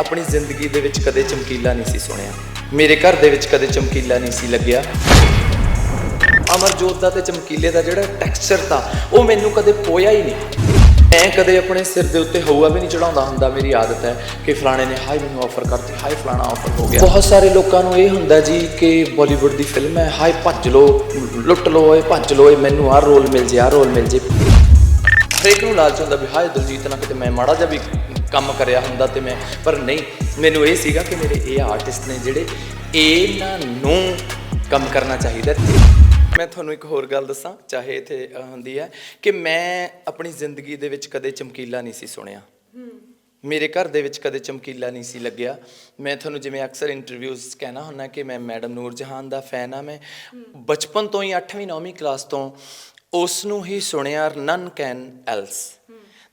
ਆਪਣੀ ਜ਼ਿੰਦਗੀ ਦੇ ਵਿੱਚ ਕਦੇ ਚਮਕੀਲਾ ਨਹੀਂ ਸੀ ਸੁਣਿਆ। ਮੇਰੇ ਘਰ ਦੇ ਵਿੱਚ ਕਦੇ ਚਮਕੀਲਾ ਨਹੀਂ ਸੀ ਲੱਗਿਆ। ਅਮਰਜੋਤ ਦਾ ਤੇ ਚਮਕੀਲੇ ਦਾ ਜਿਹੜਾ ਟੈਕਸਚਰ ਤਾਂ, ਉਹ ਮੈਨੂੰ ਕਦੇ ਪੋਇਆ ਹੀ ਨਹੀਂ। ਮੈਂ ਕਦੇ ਆਪਣੇ ਸਿਰ ਦੇ ਉੱਤੇ ਹਊਆ ਵੀ ਨਹੀਂ ਚੜਾਉਂਦਾ ਹੁੰਦਾ, ਮੇਰੀ ਆਦਤ ਹੈ ਕਿ ਫਲਾਣੇ ਨੇ ਹਾਈ ਮੈਨੂੰ ਆਫਰ ਕਰਤੀ ਹਾਈ ਫਲਾਣਾ ਆਫਰ ਹੋ ਗਿਆ। ਬਹੁਤ ਸਾਰੇ ਲੋਕਾਂ ਨੂੰ ਇਹ ਹੁੰਦਾ ਜੀ ਕਿ ਬਾਲੀਵੁੱਡ ਦੀ ਫਿਲਮ ਹੈ ਹਾਈ ਭੱਜ ਲੋ ਲੁੱਟ ਲੋ ਇਹ ਭੱਜ ਲੋ ਇਹ ਮੈਨੂੰ ਆਹ ਰੋਲ ਮਿਲ ਜੇ, ਆਹ ਰੋਲ ਮਿਲ ਜੇ। ਹਰੇਕ ਨੂੰ ਲਾਲਚ ਹੁੰਦਾ ਵੀ ਹਾਏ ਦਲਜੀਤ ਨਾਲ ਕਿਤੇ ਮੈਂ ਮਾੜਾ ਜਿਹਾ ਵੀ ਕੰਮ ਕਰਿਆ ਹੁੰਦਾ ਤੇ ਮੈਂ, ਪਰ ਨਹੀਂ, ਮੈਨੂੰ ਇਹ ਸੀਗਾ ਕਿ ਮੇਰੇ ਇਹ ਆਰਟਿਸਟ ਨੇ ਜਿਹੜੇ ਇਹਨਾਂ ਨੂੰ ਕੰਮ ਕਰਨਾ ਚਾਹੀਦਾ ਤੇ ਮੈਂ ਤੁਹਾਨੂੰ ਇੱਕ ਹੋਰ ਗੱਲ ਦੱਸਾਂ, ਚਾਹੇ ਇਥੇ ਹੁੰਦੀ ਹੈ ਕਿ ਮੈਂ ਆਪਣੀ ਜ਼ਿੰਦਗੀ ਦੇ ਵਿੱਚ ਕਦੇ ਚਮਕੀਲਾ ਨਹੀਂ ਸੀ ਸੁਣਿਆ। ਮੇਰੇ ਘਰ ਦੇ ਵਿੱਚ ਕਦੇ ਚਮਕੀਲਾ ਨਹੀਂ ਸੀ ਲੱਗਿਆ। ਮੈਂ ਤੁਹਾਨੂੰ ਜਿਵੇਂ ਅਕਸਰ ਇੰਟਰਵਿਊਜ਼ ਕਹਿਣਾ ਹੁੰਦਾ ਕਿ ਮੈਂ ਮੈਡਮ ਨੂਰ ਜਹਾਨ ਦਾ ਫੈਨ ਆ ਮੈਂ ਬਚਪਨ ਤੋਂ ਹੀ 8ਵੀਂ 9ਵੀਂ ਕਲਾਸ ਤੋਂ ਉਸ ਨੂੰ ਹੀ ਸੁਣਿਆ ਨਨ ਕੈਨ ਐਲਸ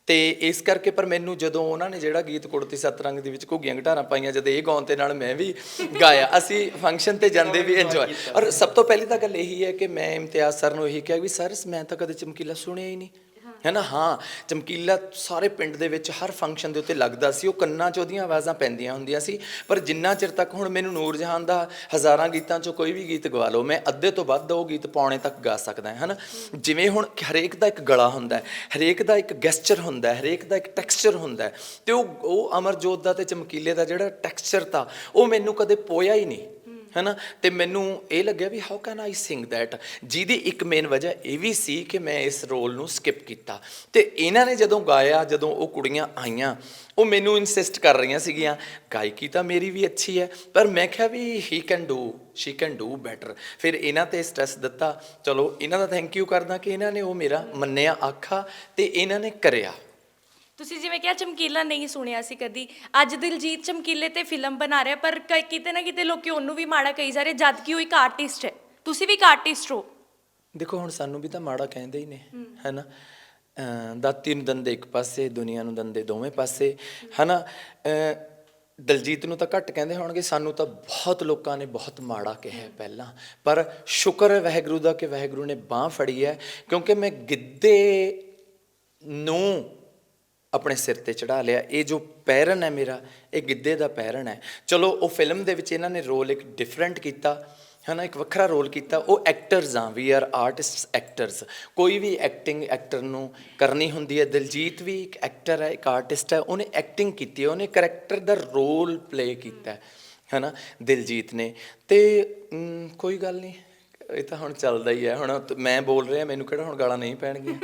ਤੇ ਇਸ ਕਰਕੇ ਪਰ ਮੈਨੂੰ ਜਦੋਂ ਉਹਨਾਂ ਨੇ ਜਿਹੜਾ ਗੀਤ ਕੁੜਤੀ ਸਤਰੰਗ ਦੇ ਵਿੱਚ ਘੁੱਗੀਆਂ ਘਟਾਰਾਂ ਪਾਈਆਂ, ਜਦ ਇਹ ਗਾਉਣ ਤੇ ਨਾਲ ਮੈਂ ਵੀ ਗਾਇਆ, ਅਸੀਂ ਫੰਕਸ਼ਨ ਤੇ ਜਾਂਦੇ ਵੀ ਇੰਜੋਏ ਔਰ ਸਭ ਤੋਂ ਪਹਿਲੀ ਤਾਂ ਗੱਲ ਇਹੀ ਹੈ ਕਿ ਮੈਂ ਇਮਤਿਆਜ਼ ਸਰ ਨੂੰ ਇਹੀ ਕਿਹਾ ਵੀ, ਸਰ, ਮੈਂ ਤਾਂ ਕਦੇ ਚਮਕੀਲਾ ਸੁਣਿਆ ਹੀ ਨਹੀਂ। ਹੈ ਨਾ? ਹਾਂ, ਚਮਕੀਲਾ ਸਾਰੇ ਪਿੰਡ ਦੇ ਵਿੱਚ ਹਰ ਫੰਕਸ਼ਨ ਦੇ ਉੱਤੇ ਲੱਗਦਾ ਸੀ। ਉਹ ਕੰਨਾਂ 'ਚ ਉਹਦੀਆਂ ਆਵਾਜ਼ਾਂ ਪੈਂਦੀਆਂ ਹੁੰਦੀਆਂ ਸੀ। ਪਰ ਜਿੰਨਾ ਚਿਰ ਤੱਕ ਹੁਣ ਮੈਨੂੰ ਨੂਰ ਜਹਾਨ ਦਾ ਹਜ਼ਾਰਾਂ ਗੀਤਾਂ 'ਚੋਂ ਕੋਈ ਵੀ ਗੀਤ ਗਵਾ ਲਓ, ਮੈਂ ਅੱਧੇ ਤੋਂ ਵੱਧ ਉਹ ਗੀਤ ਪੌਣੇ ਤੱਕ ਗਾ ਸਕਦਾ ਹਾਂ ਹਨਾ ਜਿਵੇਂ ਹੁਣ ਹਰੇਕ ਦਾ ਇੱਕ ਗਲਾ ਹੁੰਦਾ ਹੈ, ਹਰੇਕ ਦਾ ਇੱਕ ਗੈਸਚਰ ਹੁੰਦਾ ਹੈ, ਹਰੇਕ ਦਾ ਇੱਕ ਟੈਕਸਚਰ ਹੁੰਦਾ ਹੈ ਤੇ ਉਹ ਉਹ ਅਮਰਜੋਤ ਦਾ ਤੇ ਚਮਕੀਲੇ ਦਾ ਜਿਹੜਾ ਟੈਕਸਚਰ ਤਾਂ ਉਹ ਮੈਨੂੰ ਕਦੇ ਪੋਇਆ ਹੀ ਨਹੀਂ। ਹੈਨਾ? ਤੇ ਮੈਨੂੰ ਇਹ ਲੱਗਿਆ ਵੀ how can I sing that ਜਿਹਦੀ ਇੱਕ ਮੇਨ ਵਜ੍ਹਾ ਇਹ ਵੀ ਸੀ ਕਿ ਮੈਂ ਇਸ ਰੋਲ ਨੂੰ ਸਕਿਪ ਕੀਤਾ। ਤੇ ਇਹਨਾਂ ਨੇ ਜਦੋਂ ਗਾਇਆ, ਜਦੋਂ ਉਹ ਕੁੜੀਆਂ ਆਈਆਂ, ਉਹ ਮੈਨੂੰ ਇਨਸਿਸਟ ਕਰ ਰਹੀਆਂ ਸੀਗੀਆਂ, ਗਾਇਕੀ ਤਾਂ ਮੇਰੀ ਵੀ ਅੱਛੀ ਹੈ, ਪਰ ਮੈਂ ਕਿਹਾ ਵੀ he can do she can do better ਫਿਰ ਇਹਨਾਂ ਤੇ ਸਟ੍ਰੈਸ ਦਿੱਤਾ, ਚਲੋ, ਇਹਨਾਂ ਦਾ ਥੈਂਕ ਯੂ ਕਰਦਾ ਕਿ ਇਹਨਾਂ ਨੇ ਉਹ ਮੇਰਾ ਮੰਨਿਆ, ਆਖਾ ਤੇ ਇਹਨਾਂ ਨੇ ਕਰਿਆ। ਤੁਸੀਂ ਜਿਵੇਂ ਕਿਹਾ ਚਮਕੀਲਾ ਨਹੀਂ ਸੁਣਿਆ ਸੀ ਕਦੀ। ਅੱਜ ਦਿਲਜੀਤ ਚਮਕੀਲੇ ਤੇ ਫਿਲਮ ਬਣਾ ਰਿਹਾ ਪਰ ਕ- ਕਿਤੇ ਨਾ ਕਿਤੇ ਲੋਕੀ ਉਹਨੂੰ ਵੀ ਮਾੜਾ ਕਹੀ ਜਾ ਰਹੇ ਜਦ ਕਿ ਉਹ ਇੱਕ ਆਰਟਿਸਟ ਹੈ। ਤੁਸੀਂ ਵੀ ਇੱਕ ਆਰਟਿਸਟ ਹੋ। ਦੇਖੋ ਹੁਣ ਸਾਨੂੰ ਵੀ ਤਾਂ ਮਾੜਾ ਕਹਿੰਦੇ ਹੀ ਨੇ ਹੈਨਾ? ਅਹ ਦਾਤੀ ਨੂੰ ਦੰਦੇ ਇੱਕ ਪਾਸੇ ਦੁਨੀਆ ਨੂੰ ਦੰਦੇ ਦੋਵੇਂ ਪਾਸੇ ਹੈਨਾ? ਅਹ ਦਲਜੀਤ ਨੂੰ ਤਾਂ ਘੱਟ ਕਹਿੰਦੇ ਹੋਣਗੇ ਸਾਨੂੰ ਤਾਂ ਬਹੁਤ ਲੋਕਾਂ ਨੇ ਬਹੁਤ ਮਾੜਾ ਕਿਹਾ ਹੈ। ਪਹਿਲਾਂ। ਪਰ ਸ਼ੁਕਰ ਹੈ ਵਾਹਿਗੁਰੂ ਦਾ ਕਿ ਵਾਹਿਗੁਰੂ ਨੇ ਬਾਹ ਫੜੀ ਹੈ ਕਿਉਂਕਿ ਮੈਂ ਗਿੱਧੇ ਨੂੰ ਆਪਣੇ ਸਿਰ ਤੇ ਚੜਾ ਲਿਆ। ਇਹ ਜੋ ਪੈਰਨ ਹੈ ਮੇਰਾ, ਇਹ ਗਿੱਧੇ ਦਾ ਪੈਰਨ ਹੈ। ਚਲੋ, ਉਹ ਫਿਲਮ ਦੇ ਵਿੱਚ ਇਹਨਾਂ ਨੇ ਰੋਲ ਇੱਕ ਡਿਫਰੈਂਟ ਕੀਤਾ, ਹਨਾ, ਇੱਕ ਵੱਖਰਾ ਰੋਲ ਕੀਤਾ। ਉਹ ਐਕਟਰਸ ਆ ਵੀ ਆਰ ਆਰਟਿਸਟਸ ਐਕਟਰਸ ਕੋਈ ਵੀ ਐਕਟਿੰਗ ਐਕਟਰ ਨੂੰ ਕਰਨੀ ਹੁੰਦੀ ਹੈ, ਦਿਲਜੀਤ ਵੀ ਇੱਕ ਐਕਟਰ ਹੈ, ਇੱਕ ਆਰਟਿਸਟ ਹੈ, ਉਹਨੇ ਐਕਟਿੰਗ ਕੀਤੀ ਹੈ, ਉਹਨੇ ਕਰੈਕਟਰ ਦਾ ਰੋਲ ਪਲੇ ਕੀਤਾ ਹੈ, ਹਨਾ, ਦਿਲਜੀਤ ਨੇ। ਤੇ ਕੋਈ ਗੱਲ ਨਹੀਂ, ਇਹ ਤਾਂ ਹੁਣ ਚੱਲਦਾ ਹੀ ਹੈ। ਹੁਣ ਮੈਂ ਬੋਲ ਰਿਹਾ, ਮੈਨੂੰ ਕਿਹੜਾ ਹੁਣ ਗਾਲਾਂ ਨਹੀਂ ਪੈਣਗੀਆਂ।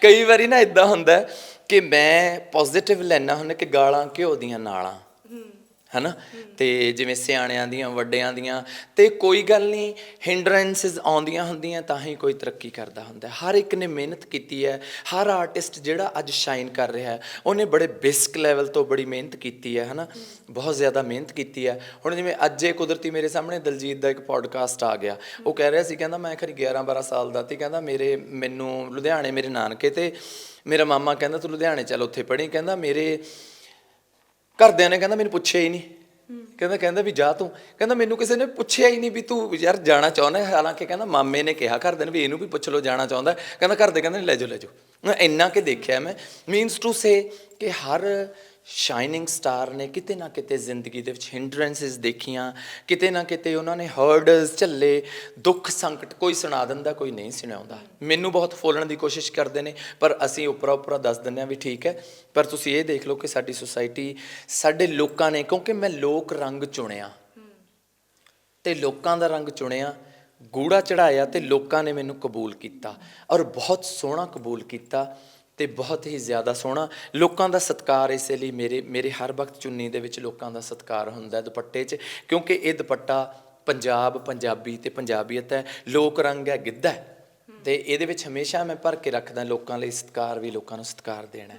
ਕਈ ਵਾਰੀ ਨਾ ਇਦਾਂ ਹੁੰਦਾ ਕਿ ਮੈਂ ਪੋਜ਼ਿਟਿਵ ਲੈਣਾ ਹੁੰਦਾ ਕਿ ਗਾਲਾਂ ਘਿਓ ਦੀਆਂ ਨਾਲਾਂ। ਹਨਾ? ਤੇ ਜਿਵੇਂ ਸਿਆਣਿਆਂ ਦੀਆਂ, ਵੱਡਿਆਂ ਦੀਆਂ, ਤੇ ਕੋਈ ਗੱਲ ਨਹੀਂ ਹਿੰਡਰੈਂਸਸ ਆਉਂਦੀਆਂ ਹੁੰਦੀਆਂ ਤਾਂ ਹੀ ਕੋਈ ਤਰੱਕੀ ਕਰਦਾ ਹੁੰਦਾ। ਹਰ ਇੱਕ ਨੇ ਮਿਹਨਤ ਕੀਤੀ ਹੈ, ਹਰ ਆਰਟਿਸਟ ਜਿਹੜਾ ਅੱਜ ਸ਼ਾਈਨ ਕਰ ਰਿਹਾ ਹੈ, ਉਹਨੇ ਬੜੇ ਬੇਸਿਕ ਲੈਵਲ ਤੋਂ ਬੜੀ ਮਿਹਨਤ ਕੀਤੀ ਹੈ, ਹਨਾ? ਬਹੁਤ ਜ਼ਿਆਦਾ ਮਿਹਨਤ ਕੀਤੀ ਹੈ। ਹੁਣ ਜਿਵੇਂ ਅੱਜ ਕੁਦਰਤੀ ਮੇਰੇ ਸਾਹਮਣੇ ਦਲਜੀਤ ਦਾ ਇੱਕ ਪੋਡਕਾਸਟ ਆ ਗਿਆ। ਉਹ ਕਹਿ ਰਿਹਾ ਸੀ, ਕਹਿੰਦਾ ਮੈਂ ਖਰੀ 11 12 ਸਾਲ ਦਾ ਤੇ ਕਹਿੰਦਾ ਮੇਰੇ, ਮੈਨੂੰ ਲੁਧਿਆਣੇ ਮੇਰੇ ਨਾਨਕੇ ਤੇ ਮੇਰਾ ਮਾਮਾ ਕਹਿੰਦਾ, ਤੂੰ ਲੁਧਿਆਣੇ ਚੱਲ, ਉੱਥੇ ਪੜ੍ਹੀ? ਕਹਿੰਦਾ, ਮੇਰੇ ਘਰਦਿਆਂ ਨੇ ਕਹਿੰਦਾ ਮੈਨੂੰ ਪੁੱਛਿਆ ਹੀ ਨਹੀਂ। ਕਹਿੰਦਾ ਕਹਿੰਦਾ ਵੀ ਜਾ ਤੂੰ। ਕਹਿੰਦਾ ਮੈਨੂੰ ਕਿਸੇ ਨੇ ਪੁੱਛਿਆ ਹੀ ਨਹੀਂ ਵੀ ਤੂੰ ਯਾਰ ਜਾਣਾ ਚਾਹੁੰਦਾ ਹਾਲਾਂਕਿ ਕਹਿੰਦਾ ਮਾਮੇ ਨੇ ਕਿਹਾ ਘਰਦਿਆਂ ਨੇ ਵੀ ਇਹਨੂੰ ਵੀ ਪੁੱਛ ਲਓ ਜਾਣਾ ਚਾਹੁੰਦਾ ਕਹਿੰਦਾ ਘਰਦੇ ਕਹਿੰਦੇ ਲੈ ਜਾਓ ਲੈ ਜਾਓ। ਮੈਂ ਇੰਨਾ ਕਿ ਦੇਖਿਆ ਮੈਂ। ਮੀਨਸ ਟੂ ਸੇ ਕਿ ਹਰ ਸ਼ਾਈਨਿੰਗ ਸਟਾਰ ਨੇ ਕਿਤੇ ਨਾ ਕਿਤੇ ਜ਼ਿੰਦਗੀ ਦੇ ਵਿੱਚ ਹਿੰਡਰੈਂਸਸ ਦੇਖੀਆਂ, ਕਿਤੇ ਨਾ ਕਿਤੇ ਉਹਨਾਂ ਨੇ ਹਰਡਲਸ ਝੱਲੇ, ਦੁੱਖ ਸੰਕਟ ਕੋਈ ਸੁਣਾ ਦਿੰਦਾ, ਕੋਈ ਨਹੀਂ ਸੁਣਾਉਂਦਾ। ਮੈਨੂੰ ਬਹੁਤ ਫੋਲਣ ਦੀ ਕੋਸ਼ਿਸ਼ ਕਰਦੇ ਨੇ, ਪਰ ਅਸੀਂ ਉੱਪਰਾ ਉੱਪਰਾ ਦੱਸ ਦਿੰਦੇ ਹਾਂ ਵੀ ਠੀਕ ਹੈ, ਪਰ ਤੁਸੀਂ ਇਹ ਦੇਖ ਲਓ ਕਿ ਸਾਡੀ ਸੁਸਾਇਟੀ ਸਾਡੇ ਲੋਕਾਂ ਨੇ, ਕਿਉਂਕਿ ਮੈਂ ਲੋਕ ਰੰਗ ਚੁਣਿਆ। ਤੇ ਲੋਕਾਂ ਦਾ ਰੰਗ ਚੁਣਿਆ, ਗੂੜਾ ਚੜਾਇਆ ਤੇ ਲੋਕਾਂ ਨੇ ਮੈਨੂੰ ਕਬੂਲ ਕੀਤਾ ਔਰ ਬਹੁਤ ਸੋਹਣਾ ਕਬੂਲ ਕੀਤਾ। ਤੇ ਬਹੁਤ ਹੀ ਜ਼ਿਆਦਾ ਸੋਹਣਾ। ਲੋਕਾਂ ਦਾ ਸਤਿਕਾਰ ਇਸੇ ਲਈ ਮੇਰੇ ਮੇਰੇ ਹਰ ਵਕਤ ਚੁੰਨੀ ਦੇ ਵਿੱਚ ਲੋਕਾਂ ਦਾ ਸਤਿਕਾਰ ਹੁੰਦਾ ਦੁਪੱਟੇ 'ਚ, ਕਿਉਂਕਿ ਇਹ ਦੁਪੱਟਾ ਪੰਜਾਬ, ਪੰਜਾਬੀ ਤੇ ਪੰਜਾਬੀਅਤ ਹੈ, ਲੋਕ ਰੰਗ ਹੈ, ਗਿੱਧਾ ਹੈ। ਤੇ ਇਹਦੇ ਵਿੱਚ ਹਮੇਸ਼ਾ ਮੈਂ ਭਰ ਕੇ ਰੱਖਦਾ, ਲੋਕਾਂ ਲਈ ਸਤਿਕਾਰ ਵੀ ਲੋਕਾਂ ਨੂੰ ਸਤਿਕਾਰ ਦੇਣਾ